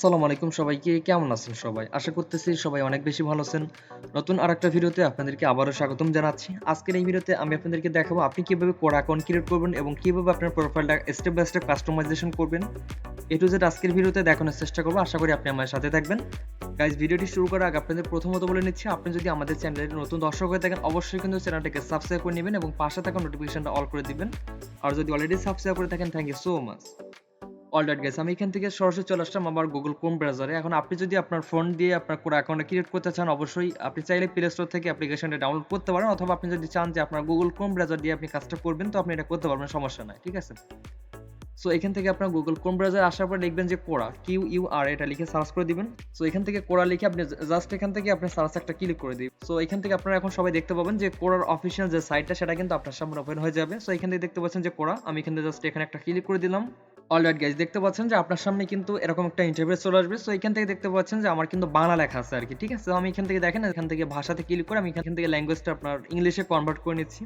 আসসালামু আলাইকুম সবাইকে, কেমন আছেন সবাই? আশা করতেছি সবাই অনেক বেশি ভালো আছেন। নতুন আরেকটা ভিডিওতে আপনাদেরকে আবারও স্বাগতম জানাচ্ছি। আজকের এই ভিডিওতে আমি আপনাদেরকে দেখাবো আপনি কীভাবে কোড অ্যাকাউন্ট ক্রিয়েট করবেন এবং কীভাবে আপনার প্রোফাইলটা স্টেপ বাই স্টেপ কাস্টমাইজেশন করবেন। এ টু জেড আজকের ভিডিওতে দেখানোর চেষ্টা করব। আশা করি আপনি আমার সাথে থাকবেন। গাইজ ভিডিওটি শুরু করার আগে আপনাদের প্রথমত বলে নিচ্ছি, আপনি যদি আমাদের চ্যানেলের নতুন দর্শক হয়ে থাকেন, অবশ্যই কিন্তু চ্যানেলটাকে সাবস্ক্রাইব করে নেবেন এবং পাশে থাকা নোটিফিকেশনটা অল করে দিবেন। আর যদি অলরেডি সাবস্ক্রাইব করে থাকেন thank you so much alright guys আমি এখান থেকে সরাসরি চলে আসলাম আমার গুগল ক্রোম ব্রাউজারে এখন আপনি যদি আপনার ফোন দিয়ে আপনার কোনো অ্যাকাউন্ট ক্রিয়েট করতে চান, অবশ্যই আপনি চাইলে প্লে স্টোর থেকে অ্যাপ্লিকেশনটা ডাউনলোড করতে পারেন, অথবা আপনি যদি চান যে আপনার গুগল ক্রোম ব্রাউজার দিয়ে আপনি কাজটা করবেন, তো আপনি এটা করতে পারবেন, সমস্যা নাই, ঠিক আছে? সো এখান থেকে আপনার গুগল ক্রোম ব্রাউজার আসার পর লিখবেন যে কোরা কিউ ইউ আর এটা লিখে সার্চ করে দিবেন। সো এখান থেকে কোরা লিখে আপনি জাস্ট এখান থেকে আপনি সার্চ একটা ক্লিক করে দিবেন। সো এখান থেকে আপনারা এখন সবাই দেখতে পাবেন যে কোরার অফিসিয়াল যে সাইটটা সেটা কিন্তু আপনার সামনে ওপেন হয়ে যাবে। সো এখান থেকে দেখতে পাচ্ছেন যে কোরা আমি এখান থেকে জাস্ট এখানে একটা ক্লিক করে দিলাম। অলরাইট গাইজ দেখতে পাচ্ছেন যে আপনার সামনে কিন্তু এরকম একটা ইন্টারফেস চলে আসবে। সো এখান থেকে দেখতে পাচ্ছেন যে আমার কিন্তু বাংলা লেখা আছে আর কি ঠিক আছে? আমি এখান থেকে দেখেন, এখান থেকে ভাষাতে ক্লিক করে আমি এখান থেকে ল্যাঙ্গুয়েজটা আপনার ইংলিশে কনভার্ট করে নিচ্ছি।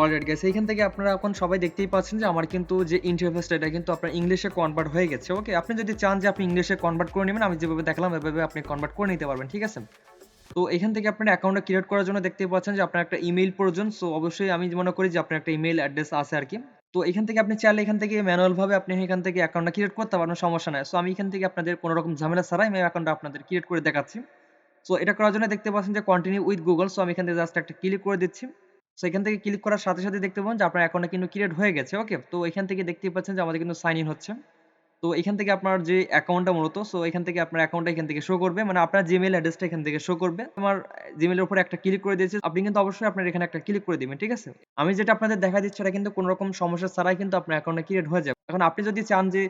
অলরাইট গাইস এইখান থেকে আপনারা এখন সবাই দেখতেই পাচ্ছেন যে আমার কিন্তু যে ইন্টারফেসটা এটা কিন্তু আপনার ইংলিশে কনভার্ট হয়ে গেছে ওকে আপনি যদি চান যে আপনি ইংলিশে কনভার্ট করে নেবেন, আমি যেভাবে দেখলাম, এভাবে আপনি কনভার্ট করে নিতে পারবেন, ঠিক আছে? তো এখান থেকে আপনার অ্যাকাউন্টটা ক্রিয়েট করার জন্য দেখতেই পাচ্ছেন যে আপনার একটা ইমেইল প্রয়োজন। সো অবশ্যই আমি মনে করি যে আপনার একটা ইমেইল অ্যাড্রেস আছে আর কি তো এখান থেকে আপনি চাইলে এখান থেকে ম্যানুয়াল ভাবে আপনি এখান থেকে অ্যাকাউন্টটা ক্রিয়েট করতে পারেন সমস্যা নাই। সো আমি এখান থেকে আপনাদের কোনো রকম ঝামেলা ছাড়াই আমি অ্যাকাউন্টটা আপনাদের ক্রিয়েট করে দেখাচ্ছি। সো এটা করার জন্য দেখতে পাচ্ছেন যে কন্টিনিউ উইথ গুগল সো আমি এখান থেকে জাস্ট একটা ক্লিক করে দিচ্ছি। সো এখান থেকে ক্লিক করার সাথে সাথে দেখতে পাবেন যে আপনার অ্যাকাউন্টটা কিন্তু ক্রিয়েট হয়ে গেছে ওকে তো এখান থেকে দেখতে পাচ্ছেন যে আমাদের কিন্তু সাইন ইন হচ্ছে। তো এখান থেকে আপনার যে অ্যাকাউন্টটা মূলত সো এখান থেকে আপনার অ্যাকাউন্টটা এখান থেকে শো করবে মানে আপনার জিমেল অ্যাড্রেসটা এখান থেকে শো করবে। আমার জিমেলের উপর একটা ক্লিক করে দিয়েছে, আপনি কিন্তু অবশ্যই আপনার এখানে একটা ক্লিক করে দিবেন, ঠিক আছে? আমি যেটা আপনাদের দেখা দিচ্ছি এটা কিন্তু কোনো রকম সমস্যা ছাড়াই কিন্তু আপনার অ্যাকাউন্টটা ক্রিয়েট হয়ে যাবে। এখন আপনি যদি চান যে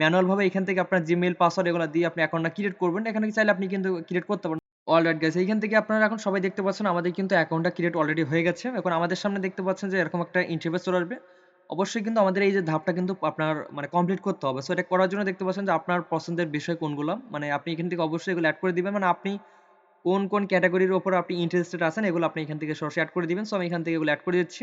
ম্যানুয়াল ভাবে এখান থেকে আপনার জিমেল পাসওয়ার্ড এগুলো দিয়ে আপনি অ্যাকাউন্টটা ক্রিয়েট করবেন, এখানে চাইলে আপনি কিন্তু ক্রিয়েট করতে পারেন। অলরাইট গাইস এইখান থেকে আপনারা এখন সবাই দেখতে পাচ্ছেন, আমাদের কিন্তু অ্যাকাউন্টটা ক্রিয়েট অলরেডি হয়ে গেছে। এখন আমাদের সামনে দেখতে পাচ্ছেন যে এরকম একটা ইন্টারফেস চলে আসবে। অবশ্যই কিন্তু আমাদের এই যে ধাপটা কিন্তু আপনার মানে কমপ্লিট করতে হবে। সো এটা করার জন্য দেখতে পাচ্ছেন যে আপনার পছন্দের বিষয় কোনগুলো? মানে আপনি এখান থেকে অবশ্যই এগুলো অ্যাড করে দিবেন। মানে আপনি কোন কোন ক্যাটাগরির উপর আপনি ইন্টারেস্টেড আছেন, এগুলো আপনি এখান থেকে সরাসরি অ্যাড করে দিবেন। সো আমি এখান থেকে এগুলো অ্যাড করে দিচ্ছি।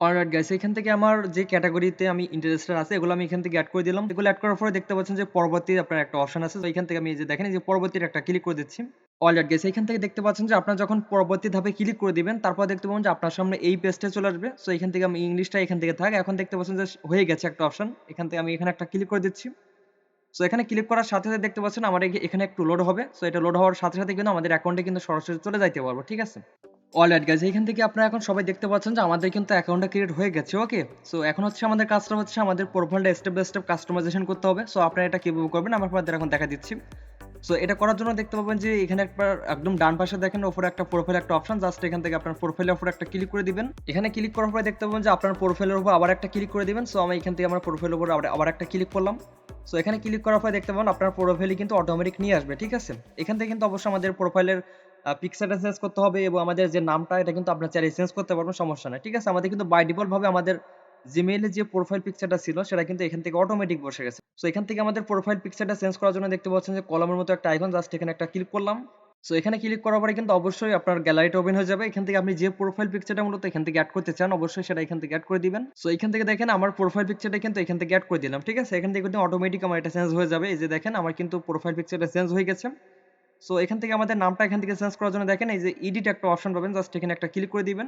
অলরাইট গাইস এখান থেকে আমার যে ক্যাটাগরিতে আমি ইন্টারেস্টেড আছে, এগুলো আমি এখান থেকে অ্যাড করে দিলাম। এগুলো অ্যাড করার পরে দেখতে পাচ্ছেন যে পরবর্তী আপনার একটা অপশন আছে। তো এখান থেকে আমি এই যে দেখেন, এই যে পরবর্তীর একটা ক্লিক করে দিচ্ছি। অলরাইট গাইস এখান থেকে দেখতে পাচ্ছেন যে আপনার যখন পরবর্তী ধাপে ক্লিক করে দিবেন, তারপর দেখতে পাবেন যে আপনার সামনে এই পেজটা চলে আসবে। সো এখান থেকে আমি ইংলিশটা এখান থেকে থাক। এখন দেখতে পাচ্ছেন যে হয়ে গেছে একটা অপশন এখান থেকে আমি এখানে একটা ক্লিক করে দিচ্ছি। সো এখানে ক্লিক করার সাথে সাথে দেখতে পাচ্ছেন আমার এখানে একটু লোড হবে। সো এটা লোড হওয়ার সাথে সাথে কিন্তু আমাদের অ্যাকাউন্টে কিন্তু সরাসরি চলে যাইতে পারব, ঠিক আছে? অলরাইট গাইজ এখান থেকে আপনারা এখন সবাই দেখতে পাচ্ছেন যে আমাদের কিন্তু অ্যাকাউন্টটা ক্রিয়েট হয়ে গেছে ওকে সো এখন হচ্ছে আমাদের কাজটা হচ্ছে আমাদের প্রোফাইলটা স্টেপ বাই স্টেপ কাস্টমাইজেশন করতে হবে। সো আপনারা এটা কীভাবে করবেন, আমার আপনাদের এখন দেখা দিচ্ছি। সো এটা করার জন্য দেখতে পাবেন যে এখানে একবার একদম ডান পাশে দেখেন, ওপরে একটা প্রোফাইল একটা অপশন জাস্ট এখান থেকে আপনার প্রোফাইলের উপর একটা ক্লিক করে দিবেন। এখানে ক্লিক করার পরে দেখতে পাবেন যে আপনার প্রোফাইলের উপর আবার একটা ক্লিক করে দিবেন। সো আমি এখান থেকে আমার প্রোফাইলের উপর আবার একটা ক্লিক করলাম। সো এখানে ক্লিক করার পরে দেখতে পাবেন আপনার প্রোফাইলে কিন্তু অটোমেটিক নিয়ে আসবে, ঠিক আছে? এখান থেকে কিন্তু অবশ্যই আমাদের প্রোফাইলের পিকচারটা চেঞ্জ করতে হবে এবং আমাদের যে নামটা, এটা কিন্তু আপনার চাইলে চেঞ্জ করতে পারবেন, সমস্যা নেই, ঠিক আছে? আমাদের কিন্তু বাই ডিফল্ট ভাবে আমাদের জিমেইলে যে প্রোফাইল পিকচারটা ছিল সেটা কিন্তু এখান থেকে অটোমেটিক বসে গেছে সো এখান থেকে আমাদের প্রোফাইল পিকচারটা চেঞ্জ করার জন্য দেখতে পাচ্ছেন যে কলমের মতো একটা আইকন জাস্ট এখানে একটা ক্লিক করলাম সো এখানে ক্লিক করার পরে কিন্তু অবশ্যই আপনার গ্যালারিটা ওপেন হয়ে যাবে এখান থেকে আপনি যে প্রোফাইল পিকচারটা মূলত এখান থেকে অ্যাড করতে চান অবশ্যই সেটা এখান থেকে অ্যাড করে দিবেন সো এখান থেকে দেখেন আমার প্রোফাইল পিকচারটা কিন্তু এখান থেকে অ্যাড করে দিলাম ঠিক আছে এখান থেকে কিন্তু অটোমেটিক আমার এটা চেঞ্জ হয়ে যাবে এই যে দেখেন আমার কিন্তু প্রোফাইল পিকচারটা চেঞ্জ হয়ে গেছে সো এখান থেকে আমাদের নামটা এখান থেকে চেঞ্জ করার জন্য দেখেন এই যে এডিট একটা অপশন পাবেন জাস্ট এখানে একটা ক্লিক করে দিবেন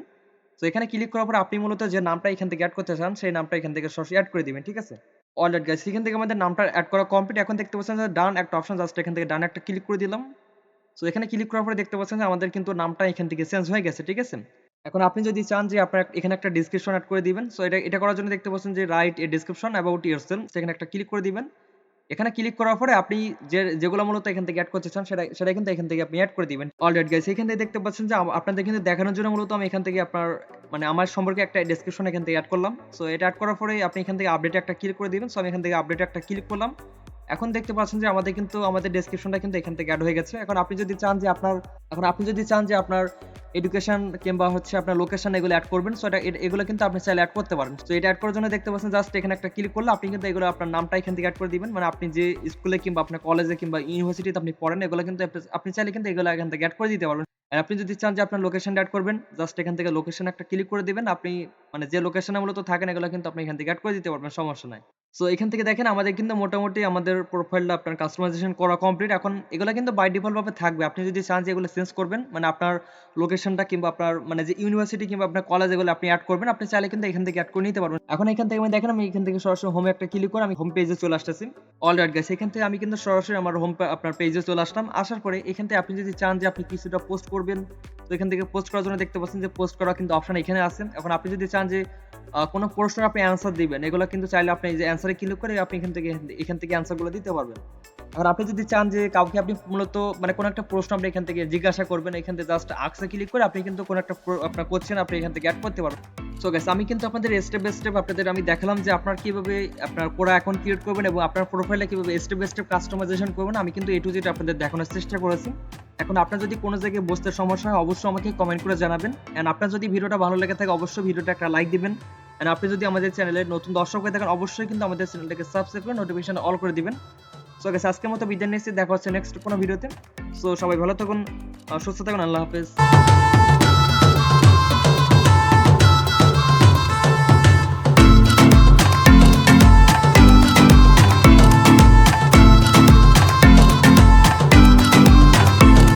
তো এখানে ক্লিক করার পর আপনি মূলত যে নামটা এখান থেকে অ্যাড করতে চান, সেই নামটা এখান থেকে সরাসরি অ্যাড করে দিবেন, ঠিক আছে? অলরাইট গাইস এখান থেকে আমাদের নামটা অ্যাড করা কমপ্লিট এখন দেখতে পাচ্ছেন যে ডান একটা অপশন জাস্ট এখান থেকে ডান একটা ক্লিক করে দিলাম। সো এখানে ক্লিক করার পরে দেখতে পাচ্ছেন যে আমাদের কিন্তু নামটা এখান থেকে চেঞ্জ হয়ে গেছে, ঠিক আছে? এখন আপনি যদি চান যে আপনার এখানে একটা ডিসক্রিপশন অ্যাড করে দিবেন। সো এটা এটা করার জন্য দেখতে পাচ্ছেন যে write a description about yourself সেখানে একটা ক্লিক করে দিবেন। এখানে ক্লিক করার পরে আপনি যে, যেগুলো মূলত এখান থেকে অ্যাড করতে চান, সেটা সেটা কিন্তু এখান থেকে আপনি অ্যাড করে দিবেন। অলরেডি গাইস এখান থেকে দেখতে পাচ্ছেন যে আপনাদের কিন্তু দেখানোর জন্য মূলত আমি এখান থেকে আপনার মানে আমার সম্পর্কে একটা ডেসক্রিপশন এখান থেকে অ্যাড করলাম। সো এটা অ্যাড করার পরে আপনি এখান থেকে আপডেটে একটা ক্লিক করে দিবেন। সো আমি এখান থেকে আপডেটে একটা ক্লিক করলাম। এখন দেখতে পাচ্ছেন যে আমাদের কিন্তু, আমাদের ডেসক্রিপশনটা কিন্তু এখান থেকে অ্যাড হয়ে গেছে। এখন আপনি যদি চান যে আপনার, এখন আপনি যদি চান যে আপনার এডুকেশন কিংবা হচ্ছে আপনার লোকেশন এগুলো অ্যাড করবেন সো এটা এগুলো কিন্তু আপনি চাইলে অ্যাড করতে পারেন। তো এটা অ্যাড করার জন্য দেখতে পাচ্ছেন জাস্ট এখানে একটা ক্লিক করলে আপনি কিন্তু এগুলো আপনার নামটা এখান থেকে অ্যাড করে দিবেন। মানে আপনি যে স্কুলে কিংবা আপনার কলেজে কিংবা ইউনিভার্সিটিতে আপনি পড়েন, এগুলো কিন্তু আপনি- চাইলে কিন্তু এগুলো এখান থেকে অ্যাড করে দিতে পারবেন। আর আপনি যদি চান যে আপনার লোকেশন অ্যাড করবেন জাস্ট এখান থেকে লোকেশন একটা ক্লিক করে দিবেন। আপনি মানে যে লোকেশনে মূলত থাকেন, এগুলো কিন্তু আপনি এখান থেকে অ্যাড করে দিতে পারবেন, সমস্যা নাই। সো এখান থেকে দেখেন আমাদের কিন্তু মোটামুটি আমাদের প্রোফাইলটা আপনার কাস্টমাইজেশন করা কমপ্লিট এখন এগুলো কিন্তু বাই ডিফল্ট ভাবে থাকবে। আপনি যদি চান যে এগুলো চেঞ্জ করবেন মানে আপনার লোকেশনটা কিংবা আপনার মানে যে ইউনিভার্সিটি কিংবা আপনার কলেজ এগুলো আপনি অ্যাড করবেন, আপনি চাইলে কিন্তু এখান থেকে অ্যাড করে নিতে পারবেন। এখন এখান থেকে আমি দেখেন, আমি এখান থেকে সরাসরি হোমে একটা ক্লিক করে আমি হোম পেজে চলে আসতেছি। অল রাইট গাইস এখান থেকে আমি কিন্তু সরাসরি আমার হোম আপনার পেজে চলে আসলাম। আসার পরে এখান থেকে আপনি যদি চান যে আপনি কিছুটা পোস্ট করবেন, তো এখান থেকে পোস্ট করার জন্য দেখতে পাচ্ছেন যে পোস্ট করা কিন্তু অপশন এখানে আছে। এখন আপনি যদি চান যে কোনো প্রশ্নের আপনি অ্যান্সার দিবেন, এগুলো কিন্তু চাইলে আপনি যে অ্যান্সারে ক্লিক করে আপনি এখান থেকে এখান থেকে অ্যান্সারগুলো দিতে পারবেন। এখন আপনি যদি চান যে কাউকে আপনি মূলত মানে কোনো একটা প্রশ্ন আপনি এখান থেকে জিজ্ঞাসা করবেন, এখান থেকে জাস্ট আক্সে ক্লিক করে আপনি কিন্তু কোনো একটা আপনার কোশ্চেন আপনি এখান থেকে অ্যাড করতে পারবেন। সো গাইস আমি কিন্তু আপনাদের স্টেপ বাই স্টেপ আপনাদের আমি দেখালাম যে আপনার কীভাবে আপনার কোরা অ্যাকাউন্ট ক্রিয়েট করবেন এবং আপনার প্রোফাইলে কীভাবে স্টেপ বাই স্টেপ কাস্টমাইজেশন করবেন, আমি কিন্তু এ টু জেড আপনাদের দেখানোর চেষ্টা করেছি। এখন আপনার যদি কোনো জায়গায় বসতে সমস্যা হয়, অবশ্যই আমাকে কমেন্ট করে জানাবেন। এন্ড আপনার যদি ভিডিওটা ভালো লেগে থাকে, অবশ্যই ভিডিওটা একটা লাইক দিবেন। এন্ড আপনি যদি আমাদের চ্যানেলে নতুন দর্শক হয়ে থাকেন, অবশ্যই কিন্তু আমাদের চ্যানেলটাকে সাবস্ক্রাইব করে নোটিফিকেশন অল করে দিবেন। সো গাইস আজকের মতো বিদায় নিচ্ছি। দেখা হচ্ছে নেক্সট কোনো ভিডিওতে সো সবাই ভালো থাকুন সুস্থ থাকুন, আল্লাহ হাফেজ।